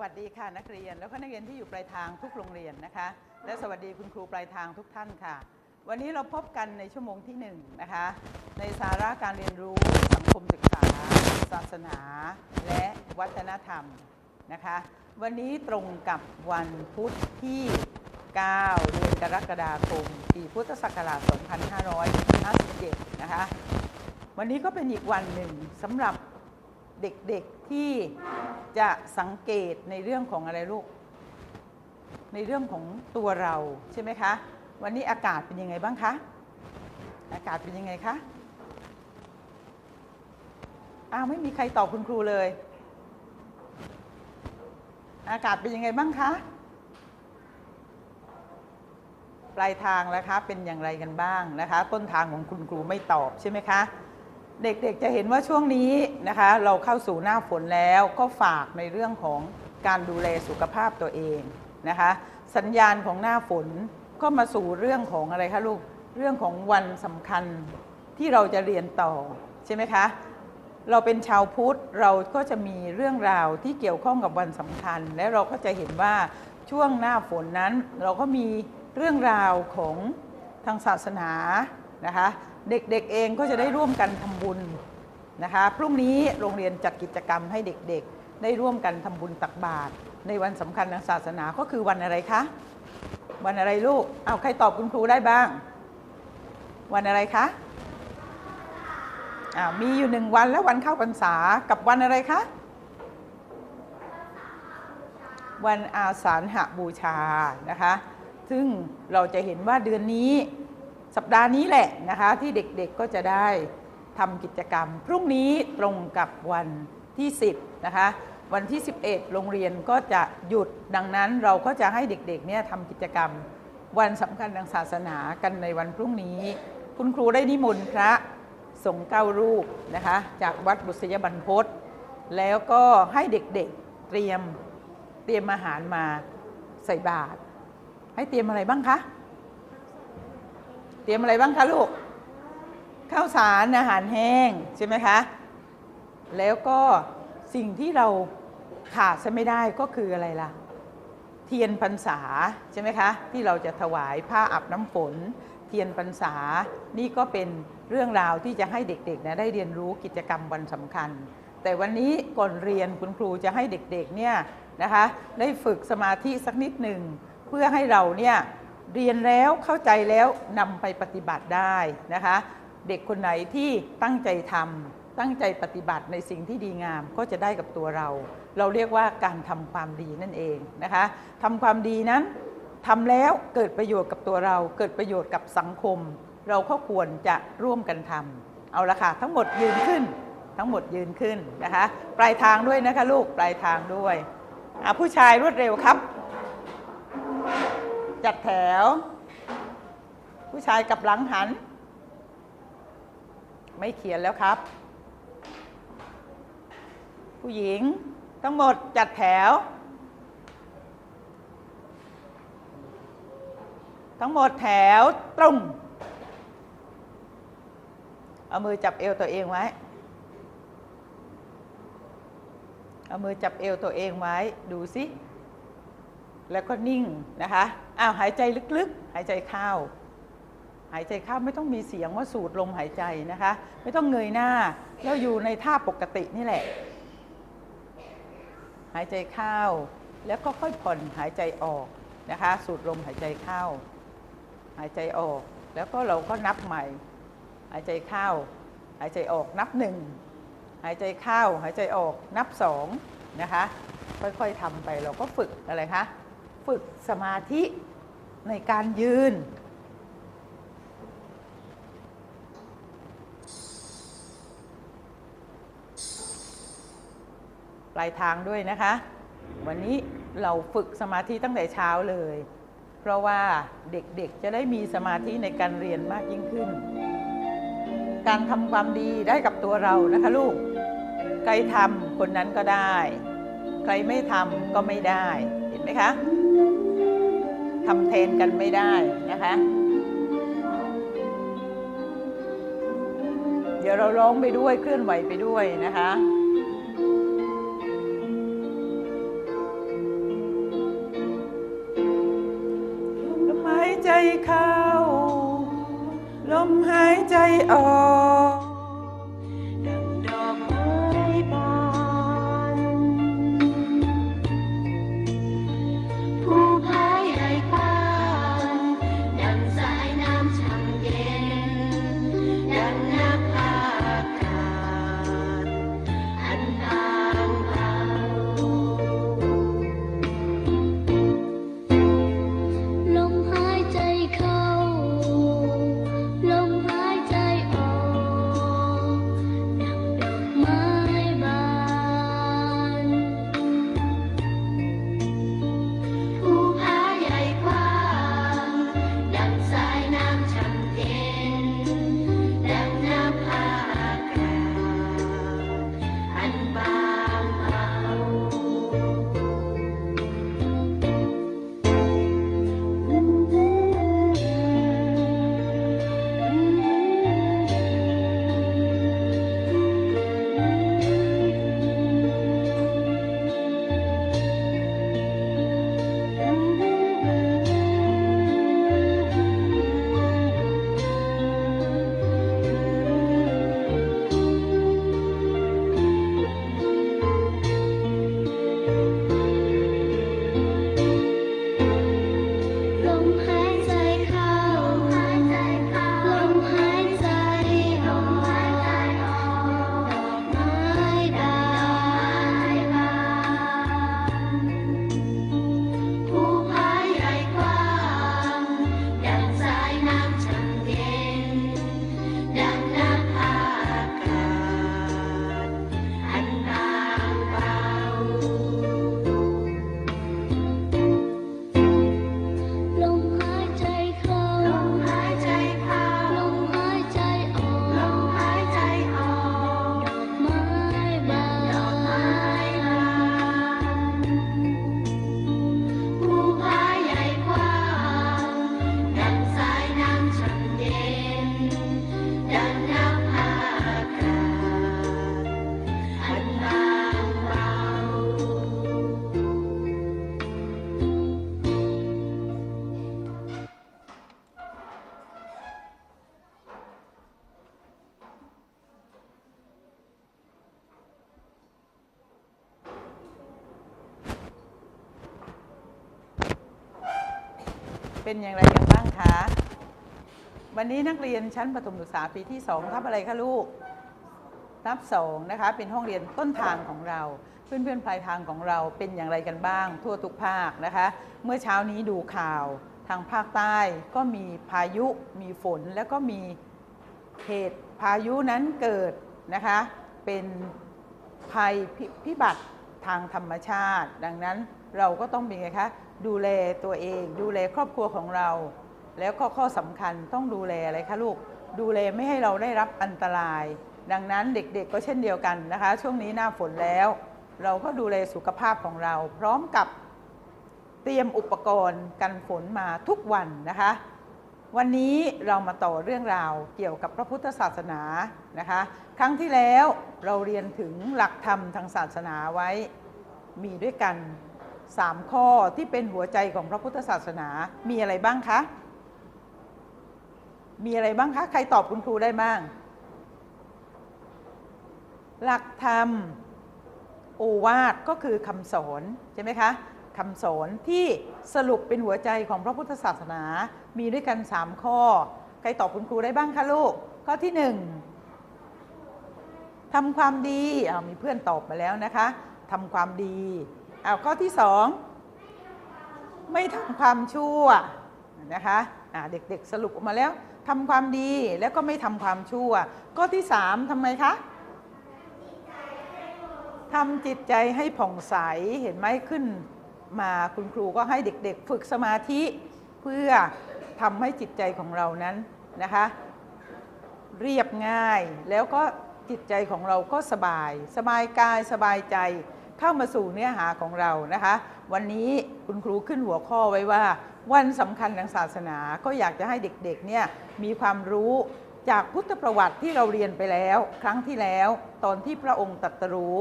วัสดีค่ะนักเรียนแล้วก็นักเรียนที่อยู่ปลายทางทุกโรงเรียนนะคะ และสวัสดีคุณครูปลายทางทุกท่านค่ะ วันนี้เราพบกันในชั่วโมงที่หนึ่งนะคะ ในสาระการเรียนรู้สังคมศึกษา ศาสนา และวัฒนธรรมนะคะ วันนี้ตรงกับวันพุธที่ 9 เดือนกรกฎาคมปีพุทธศักราช 2557 นะคะ วันนี้ก็เป็นอีกวันหนึ่งสำหรับ เด็กๆที่จะสังเกตในเรื่องของอะไรลูก ในเรื่องของตัวเราใช่ไหมคะ วันนี้อากาศเป็นยังไงบ้างคะ อากาศเป็นยังไงคะ อ้าวไม่มีใครตอบคุณครูเลย อากาศเป็นยังไงบ้างคะปลายทางแล้วคะเป็นอย่างไรกันบ้างนะคะ ต้นทางของคุณครูไม่ตอบใช่ไหมคะ เด็กๆจะเห็นว่าช่วงนี้นะคะ เราเข้าสู่หน้าฝนแล้วก็ฝากในเรื่องของการดูแลสุขภาพตัวเองนะคะ สัญญาณของหน้าฝนก็มาสู่เรื่องของอะไรคะลูกเรื่องของวันสำคัญที่เราจะเรียนต่อใช่ไหมคะเราเป็นชาวพุทธเราก็จะมีเรื่องราวที่เกี่ยวข้องกับวันสำคัญ และเราก็จะเห็นว่าช่วงหน้าฝนนั้น เราก็มีเรื่องราวของทางศาสนานะคะ เด็กๆเองก็จะได้ร่วมกันทำบุญนะคะ พรุ่งนี้โรงเรียนจัดกิจกรรมให้เด็กๆ ได้ร่วมกันทำบุญตักบาตรในวันสำคัญทางศาสนาก็คือวันอะไรคะ วันอะไรลูกเอาใครตอบคุณครูได้บ้าง วันอะไรคะมีอยู่หนึ่งวันแล้ววันเข้าพรรษากับวันอะไรคะ วันอาสาฬหบูชานะคะ ซึ่งเราจะเห็นว่าเดือนนี้ สัปดาห์นี้แหละนะคะที่เด็กๆก็จะได้ทำกิจกรรม พรุ่งนี้ตรงกับวันที่ 10 นะคะ วันที่ 11 โรงเรียนก็จะหยุดดังนั้นเราก็จะให้เด็กๆเนี่ยทำกิจกรรม วันสำคัญทางศาสนากันในวันพรุ่งนี้ คุณครูได้นิมนต์พระสงฆ์เก้ารูปนะคะ จากวัดบุษยบรรพตแล้วก็ให้เด็กๆเตรียมเตรียมอาหารมาใส่บาตรให้เตรียมอะไรบ้างคะ เตรียมอะไรบ้างคะลูก ข้าวสารอาหารแห้งใช่ไหมคะ แล้วก็สิ่งที่เราขาดซะไม่ได้ก็คืออะไรล่ะ เทียนพรรษาใช่ไหมคะ ที่เราจะถวายผ้าอาบน้ำฝน เทียนพรรษา นี่ก็เป็นเรื่องราวที่จะให้เด็กๆนะได้เรียนรู้กิจกรรมวันสำคัญ แต่วันนี้ก่อนเรียนคุณครูจะให้เด็กๆเนี่ยนะคะได้ฝึกสมาธิสักนิดหนึ่งเพื่อให้เราเนี่ย เรียนแล้วเข้าใจแล้วนำไปปฏิบัติได้นะคะ เด็กคนไหนที่ตั้งใจทำตั้งใจปฏิบัติในสิ่งที่ดีงามก็จะได้กับตัวเรา เราเรียกว่าการทำความดีนั่นเองนะคะทำความดีนั้นทำแล้วเกิดประโยชน์กับตัวเรา เกิดประโยชน์กับสังคม เราก็ควรจะร่วมกันทำเอาละค่ะทั้งหมดยืนขึ้น ทั้งหมดยืนขึ้นนะคะ ปลายทางด้วยนะคะลูกปลายทางด้วยผู้ชายรวดเร็วครับ จัดแถว ผู้ชายกับหลังหัน ไม่เขียนแล้วครับ ผู้หญิงทั้งหมดจัดแถว ทั้งหมดแถวตรง เอามือจับเอวตัวเองไว้ เอามือจับเอวตัวเองไว้ ดูสิ แล้วก็นิ่งนะคะอ้าวหายใจลึกๆ หายใจเข้า หายใจเข้าไม่ต้องมีเสียงว่าสูดลมหายใจนะคะ ไม่ต้องเงยหน้า แล้วอยู่ในท่าปกตินี่แหละ หายใจเข้า แล้วก็ค่อยผ่อนหายใจออกนะคะ สูดลมหายใจเข้า หายใจออก แล้วก็เราก็นับใหม่ หายใจเข้า หายใจออกนับหนึ่งหายใจเข้า หายใจออกนับสองนะคะ ค่อยๆทำไปเราก็ฝึกอะไรคะ ฝึกสมาธิในการยืน ปลายทางด้วยนะคะ วันนี้เราฝึกสมาธิตั้งแต่เช้าเลย เพราะว่าเด็กๆจะได้มีสมาธิในการเรียนมากยิ่งขึ้น การทำความดีได้กับตัวเรานะคะลูก ใครทำคนนั้นก็ได้ ใครไม่ทำก็ไม่ได้ เห็นไหมคะ ทำเทนกันไม่ได้นะคะ เดี๋ยวเราร้องไปด้วยเคลื่อนไหวไปด้วยนะคะลมหายใจเข้า ลมหายใจออก เป็นอย่างไรกันบ้างคะ วันนี้นักเรียนชั้นประถมศึกษาปีที่2ทับอะไรคะลูกทับสองนะคะ เป็นห้องเรียนต้นทางของเรา เพื่อนๆปลายทางของเราเป็นอย่างไรกันบ้าง ทั่วทุกภาคนะคะ เมื่อเช้านี้ดูข่าวทางภาคใต้ก็มีพายุ มีฝนแล้วก็มีเหตุพายุนั้นเกิดนะคะ เป็นภัยพิพิบัติทางธรรมชาติ ดังนั้นเราก็ต้องเป็นไงคะ ดูแลตัวเอง ดูแลครอบครัวของเรา แล้วก็ข้อสำคัญต้องดูแลอะไรคะลูก ดูแลไม่ให้เราได้รับอันตราย ดังนั้นเด็กๆก็เช่นเดียวกันนะคะ ช่วงนี้หน้าฝนแล้ว เราก็ดูแลสุขภาพของเรา พร้อมกับเตรียมอุปกรณ์กันฝนมาทุกวันนะคะ วันนี้เรามาต่อเรื่องราวเกี่ยวกับพระพุทธศาสนานะคะ ครั้งที่แล้วเราเรียนถึงหลักธรรมทางศาสนาไว้มีด้วยกัน 3 ข้อที่เป็นหัวใจของพระพุทธศาสนา มีอะไรบ้างคะ มีอะไรบ้างคะ ใครตอบคุณครูได้บ้าง หลักธรรม โอวาทก็คือคำสอนใช่ไหมคะคำสอนที่สรุปเป็นหัวใจของพระพุทธศาสนา มีด้วยกัน 3 ข้อ ใครตอบคุณครูได้บ้างคะลูก ข้อที่ 1ทำความดีมีเพื่อนตอบมาแล้วนะคะทำความดี อาข้อที่2ไม่ทำความชั่วนะคะเด็กๆสรุปออกมาแล้วทำความดีแล้วก็ไม่ทำความชั่ว ข้อที่3ทำไมคะทำจิตใจให้ผ่องใสเห็นไหมขึ้นมาคุณครูก็ให้เด็กๆ ฝึกสมาธิเพื่อทำให้จิตใจของเรานั้นนะคะ เรียบง่ายแล้วก็จิตใจของเราก็สบาย สบายกายสบายใจ เข้ามาสู่เนื้อหาของเรานะคะ วันนี้คุณครูขึ้นหัวข้อไว้ว่า วันสำคัญทางศาสนา ก็อยากจะให้เด็กๆเนี่ยมีความรู้จากพุทธประวัติที่เราเรียนไปแล้ว ครั้งที่แล้ว ตอนที่พระองค์ตรัสรู้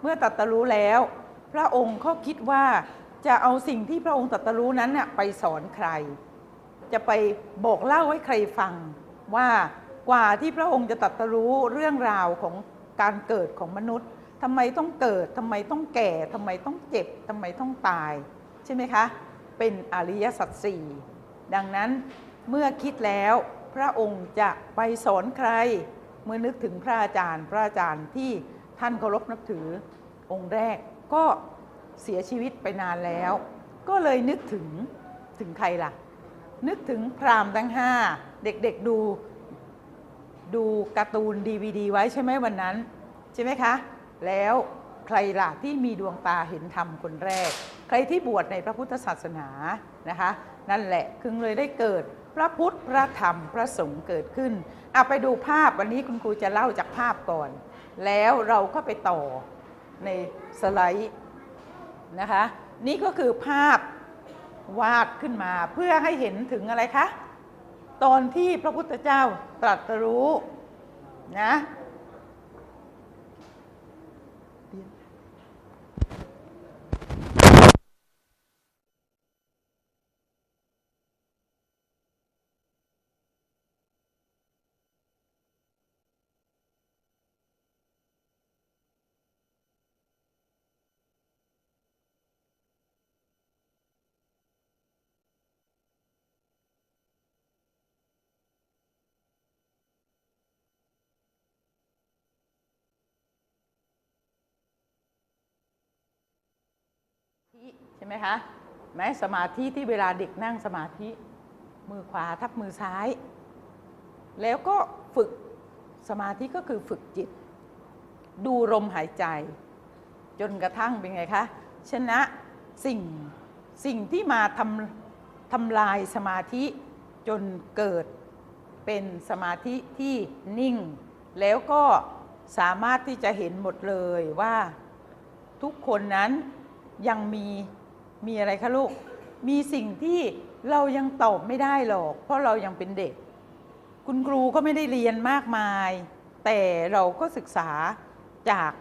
เมื่อตรัสรู้แล้ว พระองค์เขาคิดว่าจะเอาสิ่งที่พระองค์ตรัสรู้นั้นน่ะไปสอนใคร จะไปบอกเล่าให้ใครฟังว่ากว่าที่พระองค์จะตรัสรู้เรื่องราวของการเกิดของมนุษย์ ทำไมต้องเกิดทำไมต้องแก่ทำไมต้องเจ็บทำไมต้องตาย ใช่ไหมคะ เป็นอริยสัจสี่ดังนั้นเมื่อคิดแล้วพระองค์จะไปสอนใคร เมื่อนึกถึงพระอาจารย์ พระอาจารย์ที่ท่านเคารพนับถือองค์แรกก็เสียชีวิตไปนานแล้ว ก็เลยนึกถึงถึงใครล่ะ นึกถึงพราหมณ์ทั้งห้าเด็กๆดูดูการ์ตูนดีวดีไว้ใช่ไหมวันนั้น ใช่ไหมคะ แล้วใครล่ะที่มีดวงตาเห็นธรรมคนแรก ใครที่บวชในพระพุทธศาสนานะคะ นั่นแหละคือเลยได้เกิดพระพุทธพระธรรมพระสงฆ์เกิดขึ้นเอาไปดูภาพวันนี้คุณครูจะเล่าจากภาพก่อน แล้วเราก็ไปต่อในสไลด์นะคะ นี่ก็คือภาพวาดขึ้นมาเพื่อให้เห็นถึงอะไรคะ ตอนที่พระพุทธเจ้าตรัสรู้นะ ใช่ไหมคะแม้สมาธิที่เวลาเด็กนั่งสมาธิ มือขวาทับมือซ้าย แล้วก็ฝึกสมาธิก็คือฝึกจิต ดูลมหายใจ จนกระทั่งเป็นไงคะชนะสิ่งสิ่งที่มาทำทำลายสมาธิจนเกิดเป็นสมาธิที่นิ่ง แล้วก็สามารถที่จะเห็นหมดเลยว่าทุกคนนั้นยังมี มีอะไรคะลูก มีสิ่งที่เรายังตอบไม่ได้หรอก เพราะเรายังเป็นเด็ก คุณครูก็ไม่ได้เรียนมากมาย แต่เราก็ศึกษาจาก